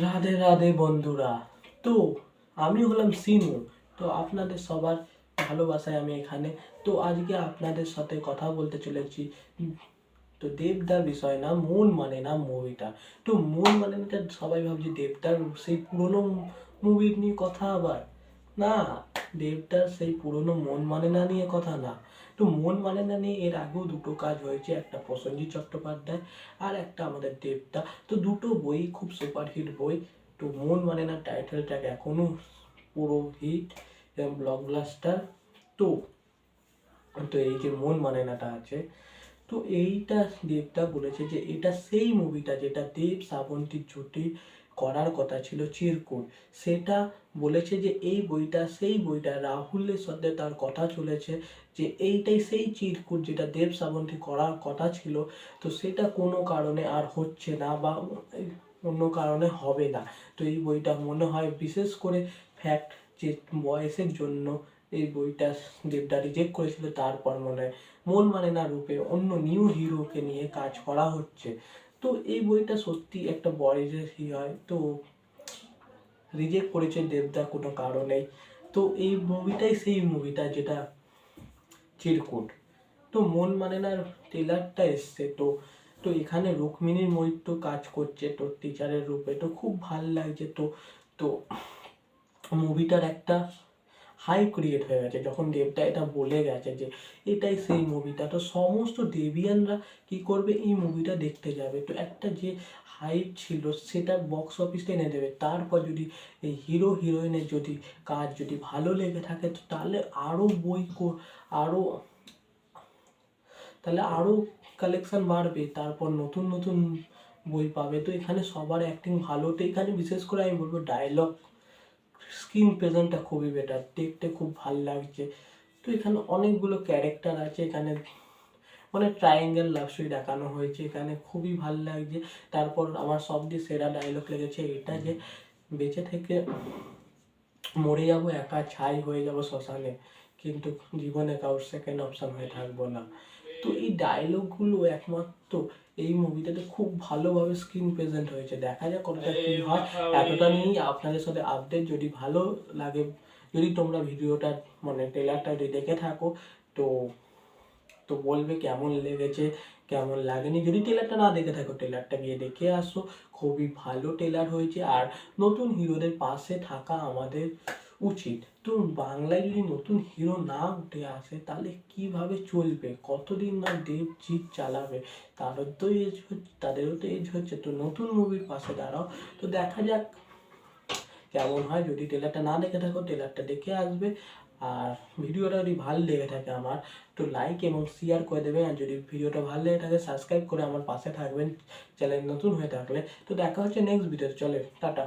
রাধে রাধে বন্ধুরা। তো, আমি হলাম সিনু। তো আপনাদের সবার ভালোবাসায় আমি এখানে। তো আজকে আপনাদের সাথে কথা বলতে চলেছি। তো দেবদার বিষয় না, মন মানে না মুভিটা তো মন মানে না, সবাই ভাবছি দেবদার সেই পুরনো মুভির নিয়ে কথা আবার। না দেবদার সেই পুরনো মন মানে না নিয়ে কথা না। তো মন মানে না নিয়ে এর আগেও দুটো কাজ হয়েছে, একটা প্রসেনজিৎ চট্টোপাধ্যায় আর একটা আমাদের দেবদা। তো দুটো বই, খুব সুপারহিট বই। তো মন মানে না টাইটেলটা এখনও পুরো হিট এবং ব্লকবাস্টার তো তো এই যে মন মানে নাটা আছে। তো এইটা দেবদা বলেছে যে এটা সেই মুভিটা যেটা দেব শ্রাবন্তীর জুটি করার কথা ছিল চিরকুট। সেটা বলেছে যে, এই বইটা, সেই বইটা রাহুলের সাথে তার কথা চলেছে যে, এইটাই সেই চিরকুট যেটা দেব শ্রাবন্তী করার কথা ছিল। তো সেটা কোনো কারণে আর হচ্ছে না বা অন্য কারণে হবে না। তো এই বইটা মনে হয় বিশেষ করে ফ্যাক্ট যে, বয়সের জন্য এই বইটা দেবদা রিজেক্ট করেছিল, তারপর মনে হয় মন মানে না রূপে অন্য নিউ হিরোকে নিয়ে কাজ করা হচ্ছে। তো এই বইটা সত্যি একটা বয়সের ই হয়। তো রিজেক্ট করেছে দেবদা কোনো কারণেই। তো এই মুভিটাই সেই মুভিটা যেটা চিরকুট। তো মন মানে না ট্রেলারটা এসছে। তো তো এখানে রুক্মিণীর মৈত্র কাজ করছে তো টিচারের রূপে। তো খুব ভালো লাগছে। তো তো মুভিটার একটা হাই ক্রিয়েট হয়ে গেছে। যখন দেবটা এটা বলে গেছে যে এটাই সেই মুভিটা তো সমস্ত দেবিয়ানরা কি করবে? এই মুভিটা দেখতে যাবে। তো একটা যে হাইপ ছিল সেটা বক্স অফিসে এনে দেবে। তারপর যদি এই হিরো হিরোইনের যদি কাজ যদি ভালো লেগে থাকে তো তাহলে আরও বই আরও তাহলে আরও কালেকশান বাড়বে। তারপর নতুন নতুন বই পাবে। তো এখানে সবার অ্যাক্টিং ভালো। তো এখানে বিশেষ করে আমি বলব ডায়লগ স্ক্রিন প্রেজেন্টটা খুবই বেটার দেখতে খুব ভালো লাগছে। তো এখানে অনেকগুলো ক্যারেক্টার আছে, এখানে মানে ট্রায়াঙ্গেল লাভ স্টোরি দেখানো হয়েছে, এখানে খুবই ভালো লাগছে। তারপর আমার সব দিয়ে সেরা ডায়লগ লেগেছে এটা যে, বেঁচে থেকে মরে যাব, একা ছাই হয়ে যাব শ্মশানে, কিন্তু জীবনে কারোর সেকেন্ড অপশন হয়ে থাকব না। তো এই ডায়লগগুলো একমাত্র এই মুভিটাতে খুব ভালোভাবে স্ক্রিন প্রেজেন্ট হয়েছে। দেখা যাক কতটা কি হয়। এতটা নিয়েই আপনাদের সাথে আপডেট যদি ভালো লাগে যদি তোমরা ভিডিওটা মানে ট্রেলারটা যদি দেখে থাকো তো তো বলবে কেমন লেগেছে কেমন লাগেনি। যদি ট্রেলারটা না দেখে থাকো ট্রেলারটা গিয়ে দেখে আসো। খুবই ভালো ট্রেলার হয়েছে। আর নতুন হিরোদের পাশে থাকা আমাদের উচিত। তো বাংলায় যদি নতুন হিরো না উঠে আসে, তাহলে কীভাবে চলবে? কতদিন না দেবজিৎ চালাবে? তারও তো এজ হচ্ছে, তাদেরও তো এজ হচ্ছে। তো নতুন মুভির পাশে দাঁড়াও। তো দেখা যাক কেমন হয়। যদি ট্রেলারটা না দেখে থাকো ট্রেলারটা দেখে আসবে। আর ভিডিওটা যদি ভালো লেগে থাকে আমার, তো লাইক এবং শেয়ার করে দেবেন আর যদি ভিডিওটা ভালো লেগে থাকে সাবস্ক্রাইব করে আমার পাশে থাকবেন। চ্যানেল নতুন হয়ে থাকলে। তো দেখা হচ্ছে নেক্সট ভিডিওতে চলে টাটা।